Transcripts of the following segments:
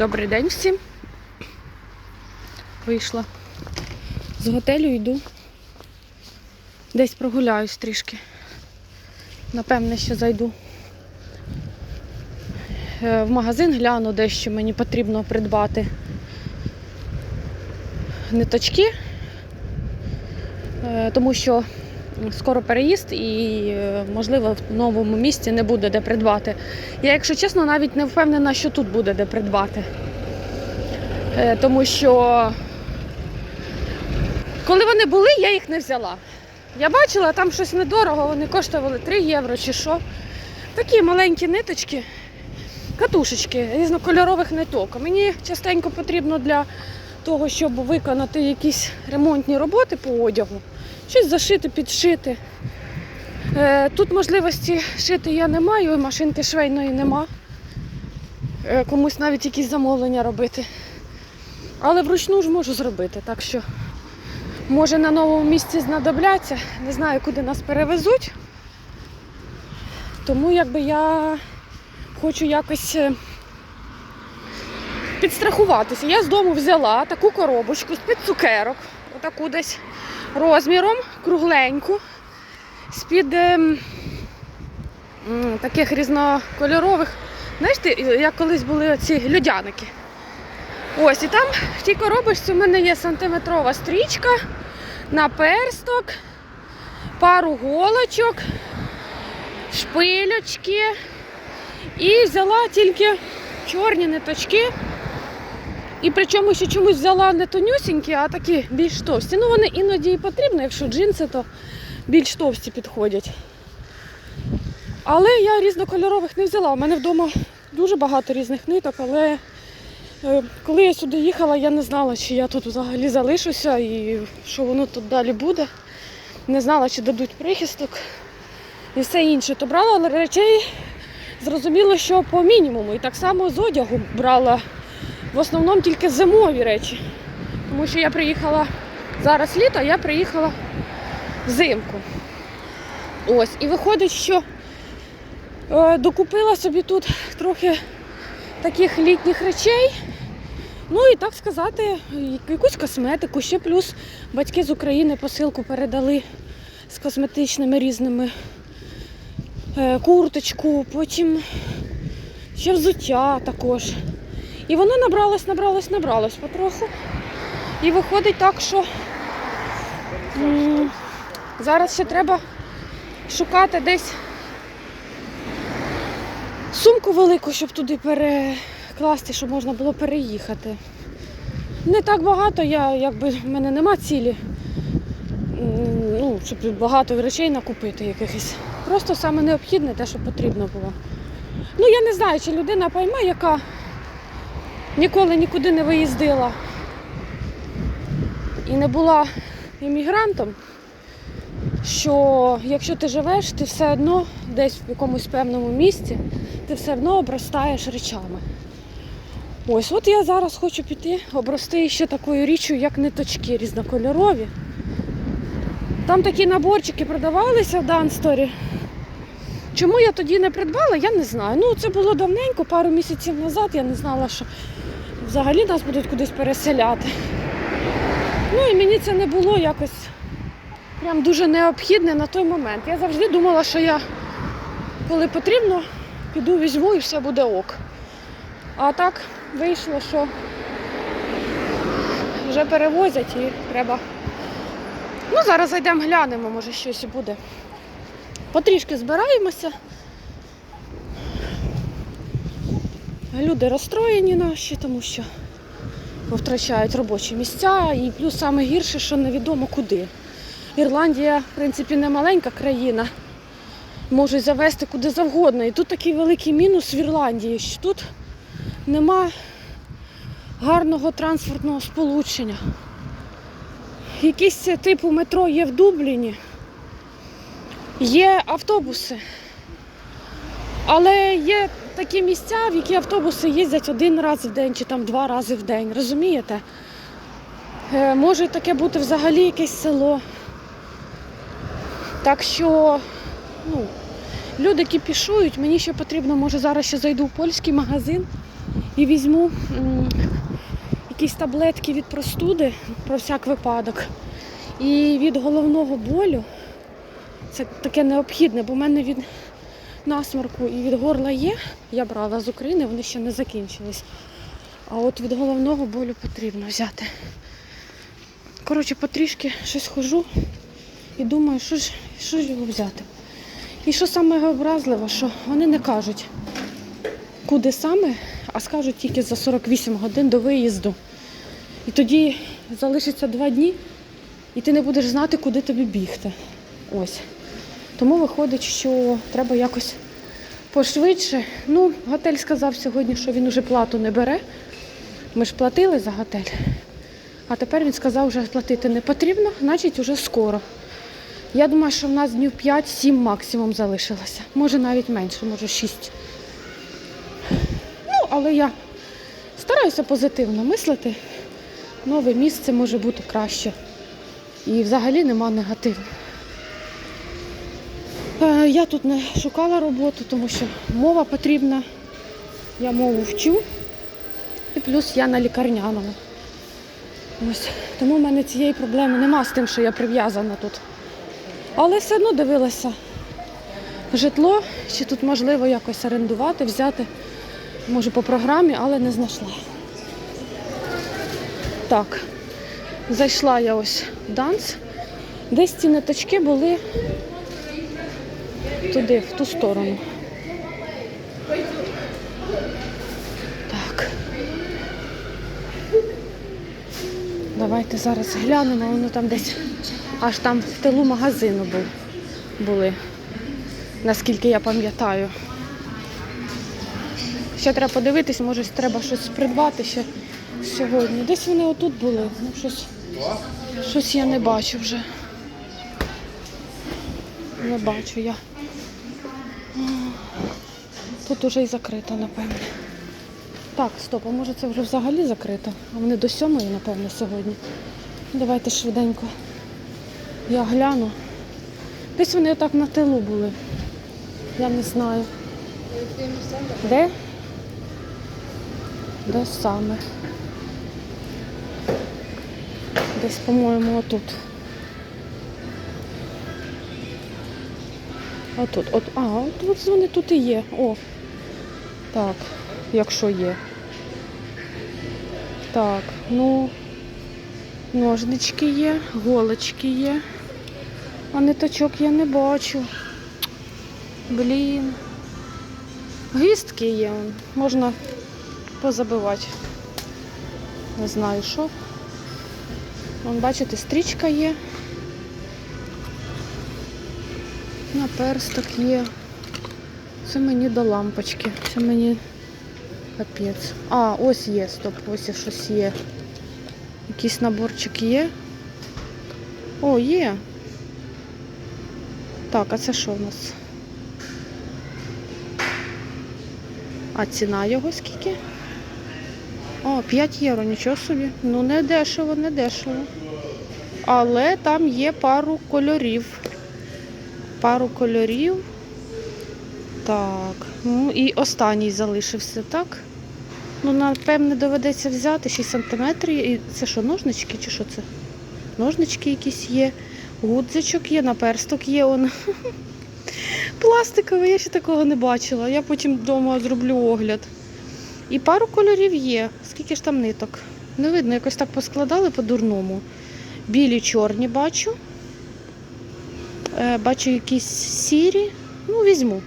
Добрий день всім. Вийшла з готелю, йду. Десь прогуляюсь трішки. Напевне, що зайду е, в магазин, гляну дещо мені потрібно придбати ниточки, е, тому що скоро переїзд і, е, можливо, в новому місці не буде де придбати. Я, якщо чесно, навіть не впевнена, що тут буде де придбати. Е, Тому що коли вони були, я їх не взяла. Я бачила, там щось недорого, вони коштували 3 євро чи що. Такі маленькі ниточки, катушечки різнокольорових ниток. Мені частенько потрібно для того, щоб виконати якісь ремонтні роботи по одягу, щось зашити, підшити. Е, Тут можливості шити я не маю, машинки швейної нема. Е, Комусь навіть якісь замовлення робити. Але вручну ж можу зробити, так що може на новому місці знадобляться. Не знаю, куди нас перевезуть. Тому якби я хочу якось е, підстрахуватися. Я з дому взяла таку коробочку з-під цукерок, отаку десь розміром, кругленьку, з-під ем, таких різнокольорових. Знаєш, ти, як колись були ці льодяники. Ось, і там в тій коробочці в мене є сантиметрова стрічка, наперсток, пару голочок, шпилючки. І взяла тільки чорні ниточки. І причому ще чомусь взяла не тонюсінькі, а такі більш товсті. Ну вони іноді і потрібні, якщо джинси, то більш товсті підходять. Але я різнокольорових не взяла. У мене вдома дуже багато різних ниток, але е, коли я сюди їхала, я не знала, чи я тут взагалі залишуся і що воно тут далі буде. Не знала, чи дадуть прихисток і все інше. То брала речей, зрозуміло, що по мінімуму. І так само з одягу брала в основному тільки зимові речі. Тому що я приїхала зараз літо, а я приїхала взимку. Ось, і виходить, що е, докупила собі тут трохи таких літніх речей. Ну і так сказати, якусь косметику. Ще плюс батьки з України посилку передали з косметичними різними е, курточку, потім ще взуття також. І воно набралось, набралось, набралось потроху. І виходить так, що м, зараз ще треба шукати десь сумку велику, щоб туди перекласти, щоб можна було переїхати. Не так багато, я якби в мене нема цілі, ну, щоб багато речей накупити якихось. Просто саме необхідне те, що потрібно було. Ну я не знаю, чи людина пойме, яка ніколи нікуди не виїздила і не була іммігрантом, що якщо ти живеш, ти все одно десь в якомусь певному місці, ти все одно обростаєш речами. Ось, от я зараз хочу піти обрости ще такою річчю, як ниточки різнокольорові. Там такі наборчики продавалися в Дансторі. Чому я тоді не придбала, я не знаю. Ну, це було давненько, пару місяців назад. Я не знала, що взагалі нас будуть кудись переселяти. Ну і мені це не було якось прям дуже необхідне на той момент. Я завжди думала, що я, коли потрібно, піду візьму і все буде ок. А так вийшло, що вже перевозять і треба. Ну, зараз зайдемо глянемо, може щось буде. Потрішки збираємося. Люди розстроєні наші, тому що втрачають робочі місця. І плюс саме гірше, що невідомо куди. Ірландія, в принципі, не маленька країна. Можуть завести куди завгодно. І тут такий великий мінус в Ірландії, що тут нема гарного транспортного сполучення. Якісь типу метро є в Дубліні. Є автобуси, але є такі місця, в які автобуси їздять один раз в день чи там два рази в день, розумієте? Е, може таке бути взагалі якесь село. Так що ну, люди кіпішують, мені ще потрібно, може зараз ще зайду в польський магазин і візьму м, якісь таблетки від простуди про всяк випадок. І від головного болю. Це таке необхідне, бо в мене від насморку і від горла є. Я брала з України, вони ще не закінчились. А от від головного болю потрібно взяти. Коротше, потрішки щось хожу і думаю, що ж, що ж його взяти. І що саме образливо, що вони не кажуть, куди саме, а скажуть тільки за 48 годин до виїзду. І тоді залишиться два дні, і ти не будеш знати, куди тобі бігти. Ось. Тому виходить, що треба якось пошвидше. Ну, готель сказав сьогодні, що він уже плату не бере. Ми ж платили за готель. А тепер він сказав, що платити не потрібно, значить уже скоро. Я думаю, що в нас днів 5-7 максимум залишилося. Може навіть менше, може 6. Ну, але я стараюся позитивно мислити. Нове місце може бути краще. І взагалі нема негативу. Е, Я тут не шукала роботу, тому що мова потрібна. Я мову вчу. І плюс я на лікарняному. Ось. Тому в мене цієї проблеми нема з тим, що я прив'язана тут. Але все одно дивилася житло, чи тут можливо якось орендувати, взяти. Може по програмі, але не знайшла. Так, зайшла я ось в данс. Десь ці ниточки були туди, в ту сторону. Так. Давайте зараз глянемо, воно там десь аж там в тилу магазину був, були, наскільки я пам'ятаю. Ще треба подивитись, може треба щось придбати ще сьогодні. Десь вони отут були. Ну, щось, щось я не бачу вже. Не бачу я. Тут уже і закрито, напевне. Так, стоп, а може це вже взагалі закрито? А вони до сьомої, напевно, сьогодні. Давайте швиденько. Я гляну. Десь вони отак на тилу були. Я не знаю. Де? Де саме? Десь, по-моєму, отут. Отут. От, а, от, вони тут і є. О. Так, якщо є. Так, ну, ножнички є, голочки є. А ниточок я не бачу. Блін. Гвістки є. Можна позабивати. Не знаю що. Вон, бачите, стрічка є. Наперсток є. Це мені до лампочки. Це мені капець. А, ось є, стоп, ось щось є. Якийсь наборчик є. О, є. Так, а це що в нас? А ціна його скільки? О, 5 євро, нічого собі. Ну не дешево, не дешево. Але там є пару кольорів. Пару кольорів. Так. Ну і останній залишився, так? Ну, напевне, доведеться взяти 6 см. І це що, ножнички чи що це? Ножнички якісь є, гудзичок є, наперсток є. Он. Пластиковий, я ще такого не бачила. Я потім вдома зроблю огляд. І пару кольорів є. Скільки ж там ниток? Не видно, якось так поскладали по-дурному. Білі, чорні бачу. Е, бачу якісь сірі. Ну, візьму.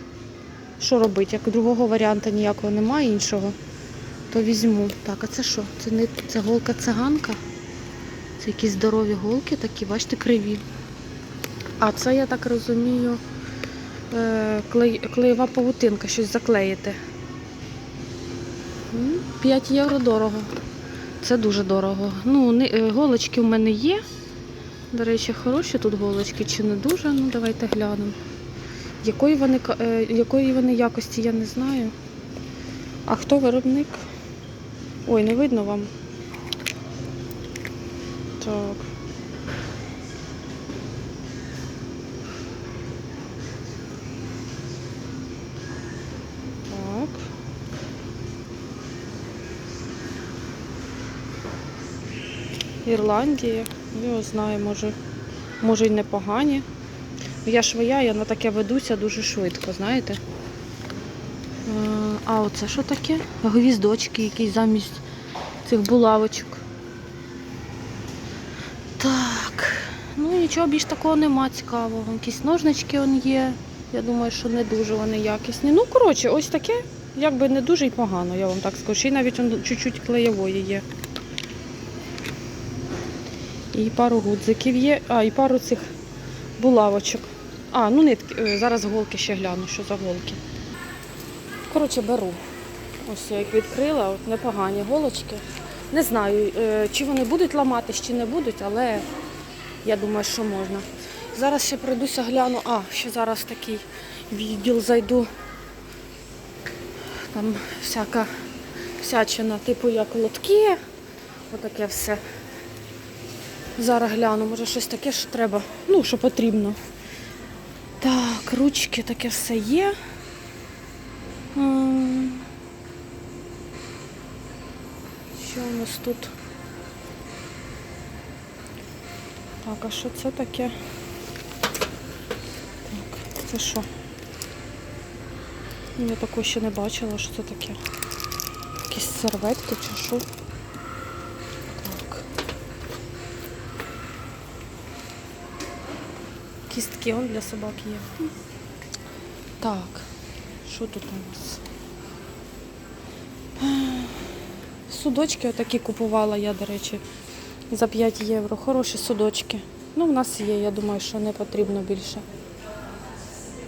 Що робити? Як другого варіанту ніякого немає іншого, то візьму. Так, а це що? Це не це голка циганка. Це якісь здорові голки такі, бачите, криві. А це, я так розумію, е, клеєва павутинка, щось заклеїти. 5 євро дорого. Це дуже дорого. Ну, е, голочки в мене є. До речі, хороші тут голочки чи не дуже. Ну, давайте глянемо якої вони е, якої вони якості, я не знаю. А хто виробник? Ой, не видно вам. Так. Так. Ірландія. Його знаю, може, може й непогані. Я швея, я на таке ведуся дуже швидко, знаєте. Е, А оце що таке? Гвіздочки якісь замість цих булавочок. Так, ну нічого більш такого нема цікавого. Якісь ножнички он є. Я думаю, що не дуже вони якісні. Ну, коротше, ось таке, якби не дуже й погано, я вам так скажу. Й навіть чуть-чуть клеєвої є. І пару гудзиків є, а, і пару цих булавочок. А, ну нитки. е, Зараз голки ще гляну, що за голки. Коротше, беру. Ось я їх відкрила, от непогані голочки. Не знаю, е, чи вони будуть ламатись, чи не будуть, але я думаю, що можна. Зараз ще пройдуся, гляну. А, ще зараз такий відділ зайду. Там всяка всячина, типу як лотки. Отаке все. Зараз гляну, може щось таке, що треба, ну, що потрібно. Так, ручки таке все є. Що у нас тут? Так, а що це таке? Так, це що? Я такого ще не бачила, що це таке. Якісь серветки чи що? Кістки он для собак є. Так, що тут у нас? Судочки отакі купувала я, до речі, за 5 євро. Хороші судочки. Ну, в нас є, я думаю, що не потрібно більше.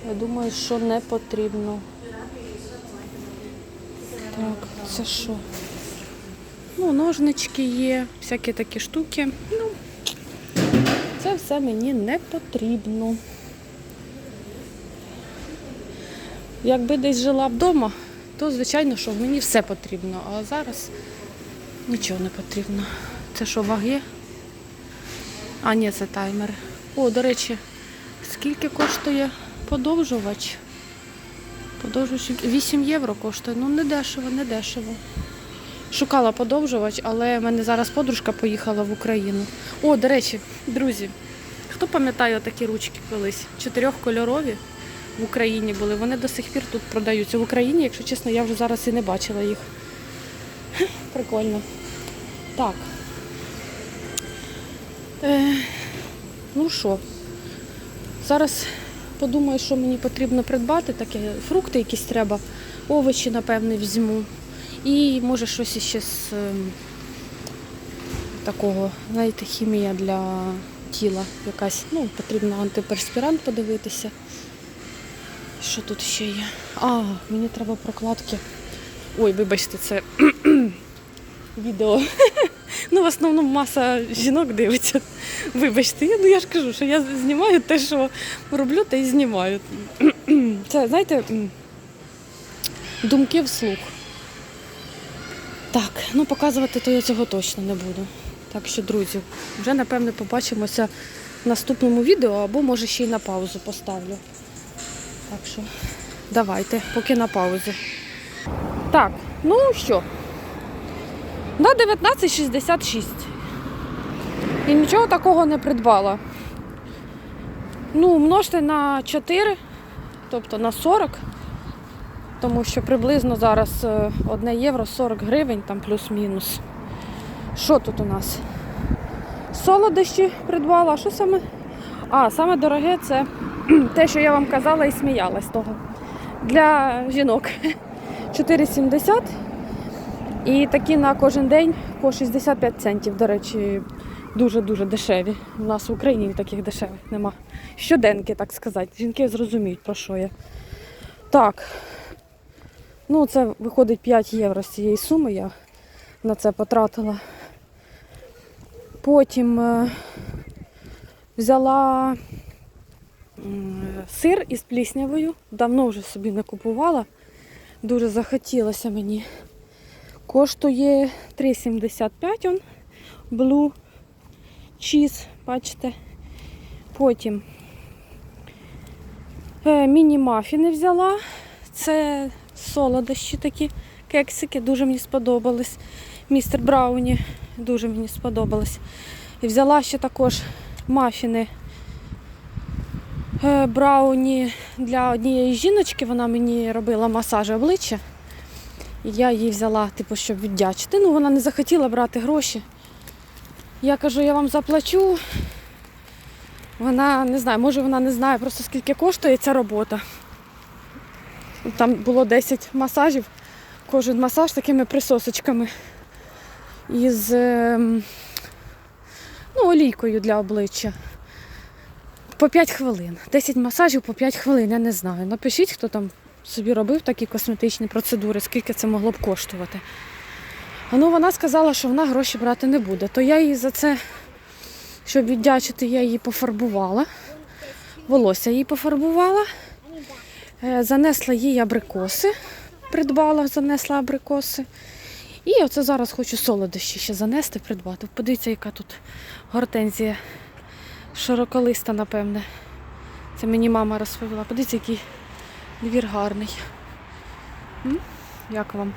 Я думаю, що не потрібно. Так, це що? Ну, ножнички є, всякі такі штуки. Ну, все мені не потрібно. Якби десь жила вдома, то звичайно, що мені все потрібно. А зараз нічого не потрібно. Це що, ваги? А, ні, це таймер. О, до речі, скільки коштує подовжувач? Подовжувач 8 євро коштує. Ну, не дешево, не дешево. Шукала подовжувач, але в мене зараз подружка поїхала в Україну. О, до речі, друзі, хто пам'ятає такі ручки колись? Чотирьохкольорові в Україні були. Вони до сих пір тут продаються. В Україні, якщо чесно, я вже зараз і не бачила їх. Прикольно. Так. Е, ну що, зараз подумаю, що мені потрібно придбати. Таке фрукти якісь треба, овочі, напевне, візьму. І може щось іще з ем, такого, знаєте, хімія для тіла якась. Ну, потрібно антиперспірант подивитися. Що тут ще є? А, мені треба прокладки. Ой, вибачте, це відео. Ну, в основному маса жінок дивиться. Вибачте, ну я ж кажу, що я знімаю те, що роблю, те і знімаю. Це, знаєте, думки вслух. Так, ну показувати то я цього точно не буду. Так що, друзі, вже напевне побачимося в наступному відео, або може ще й на паузу поставлю. Так що давайте, поки на паузу. Так, ну що? На 19,66. І нічого такого не придбала. Ну, множте на 4, тобто на 40, тому що приблизно зараз 1 євро 40 гривень, там плюс-мінус. Що тут у нас? Солодощі придбала. А що саме? А, саме дороге це те, що я вам казала і сміялась того. Для жінок 4,70. І такі на кожен день по 65 центів, до речі, дуже-дуже дешеві. У нас в Україні таких дешевих нема. Щоденки, так сказати. Жінки зрозуміють, про що я. Так. Ну, це виходить 5 євро з цієї суми я на це потратила. Потім е, взяла сир із пліснявою. Давно вже собі не купувала. Дуже захотілося мені. Коштує 3,75 он. Blue cheese, бачите. Потім е, міні-мафіни взяла. Це солодощі такі кексики, дуже мені сподобались. Містер Брауні Дуже мені сподобалось. І взяла ще також мафіни е, брауні для однієї жіночки. Вона мені робила масаж обличчя. І я її взяла, типу, щоб віддячити. Ну, вона не захотіла брати гроші. Я кажу, я вам заплачу. Вона не знаю, може вона не знає просто скільки коштує ця робота. Там було 10 масажів, кожен масаж такими присосочками із ем, ну, олійкою для обличчя. По 5 хвилин. 10 масажів по 5 хвилин, я не знаю. Напишіть, хто там собі робив такі косметичні процедури, скільки це могло б коштувати. Ну вона сказала, що вона гроші брати не буде. То я її за це, щоб віддячити, я її пофарбувала. Волосся їй пофарбувала. Е, Занесла їй абрикоси, придбала, занесла абрикоси. І оце зараз хочу солодощі ще занести, придбати. Подивіться, яка тут гортензія широколиста, напевне. Це мені мама розповіла. Подивіться, який двір гарний. М? Як вам?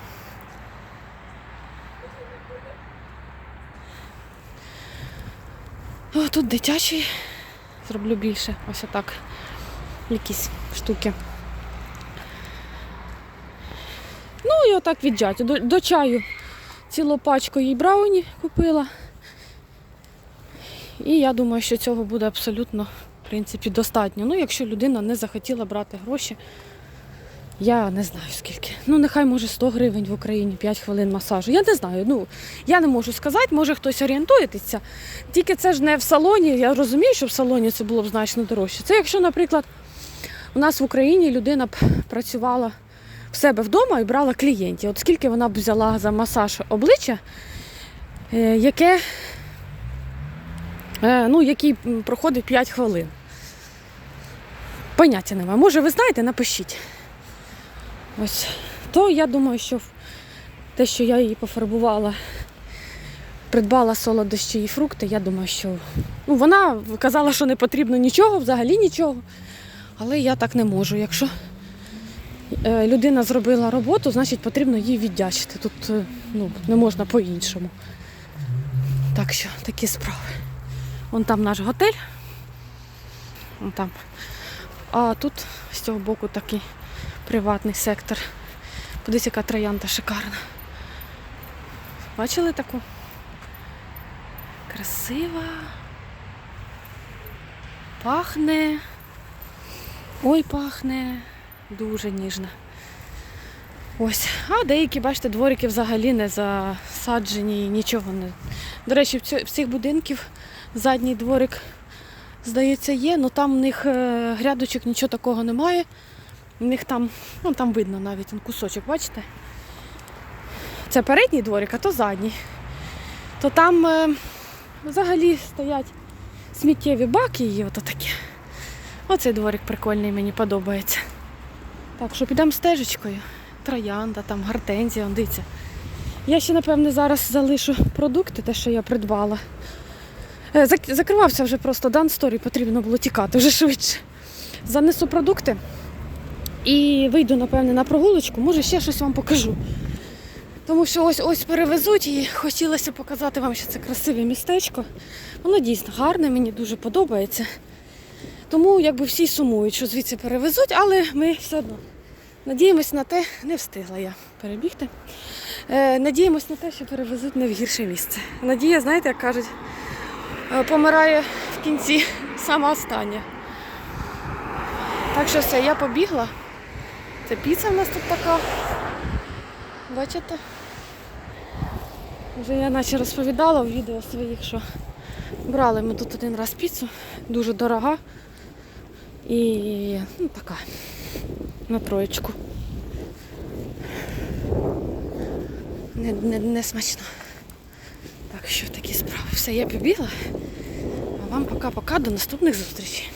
О, тут дитячий. Зроблю більше. Ось отак. Якісь штуки. Ну і отак віддяті. До, до чаю цілу пачку їй брауні купила. І я думаю, що цього буде абсолютно, в принципі, достатньо. Ну, якщо людина не захотіла брати гроші, я не знаю скільки. Ну, нехай може 100 гривень в Україні, 5 хвилин масажу. Я не знаю. Ну, я не можу сказати, може хтось орієнтуєтеся. Тільки це ж не в салоні. Я розумію, що в салоні це було б значно дорожче. Це якщо, наприклад, у нас в Україні людина б працювала в себе вдома і брала клієнтів. От скільки вона б взяла за масаж обличчя, е, яке, е, ну, який проходить 5 хвилин. Поняття немає. Може, ви знаєте, напишіть. Ось. То я думаю, що те, що я її пофарбувала, придбала солодощі і фрукти, я думаю, що ну, вона казала, що не потрібно нічого, взагалі нічого. Але я так не можу. Якщо людина зробила роботу, значить потрібно їй віддячити. Тут е, ну, не можна по-іншому. Так що такі справи. Вон там наш готель. Вон там. А тут з цього боку такий приватний сектор. Подивись, яка троянда шикарна. Бачили таку? Красива. Пахне. Ой, пахне дуже ніжно. Ось. А деякі, бачите, дворики взагалі не засаджені, нічого не. До речі, в цих будинків задній дворик, здається, є, але там в них е, грядочок нічого такого немає. У них там, ну там видно навіть кусочок, бачите? Це передній дворик, а то задній. То там е, взагалі стоять сміттєві баки і ото таке. Оцей дворик прикольний, мені подобається. Так що підемо стежечкою. Троянда, там гортензія, дивіться. Я ще, напевне, зараз залишу продукти, те, що я придбала. Е, Закривався вже просто дан сторі, потрібно було тікати вже швидше. Занесу продукти і вийду, напевне, на прогулочку, може ще щось вам покажу. Тому що ось ось перевезуть і хотілося показати вам, що це красиве містечко. Воно дійсно гарне, мені дуже подобається. Тому якби всі сумують, що звідси перевезуть, але ми все одно надіємось на те, не встигла я перебігти. Е, надіємось на те, що перевезуть не в гірше місце. Надія, знаєте, як кажуть, е, помирає в кінці сама остання. Так що все, я побігла. Це піца в нас тут така. Бачите? Вже я наче розповідала в відео своїх, що брали ми тут один раз піцу, дуже дорога. І ну, така на троєчку. Не, не, не смачно. Так що такі справи. Все, я побігла. А вам пока-пока, до наступних зустрічей.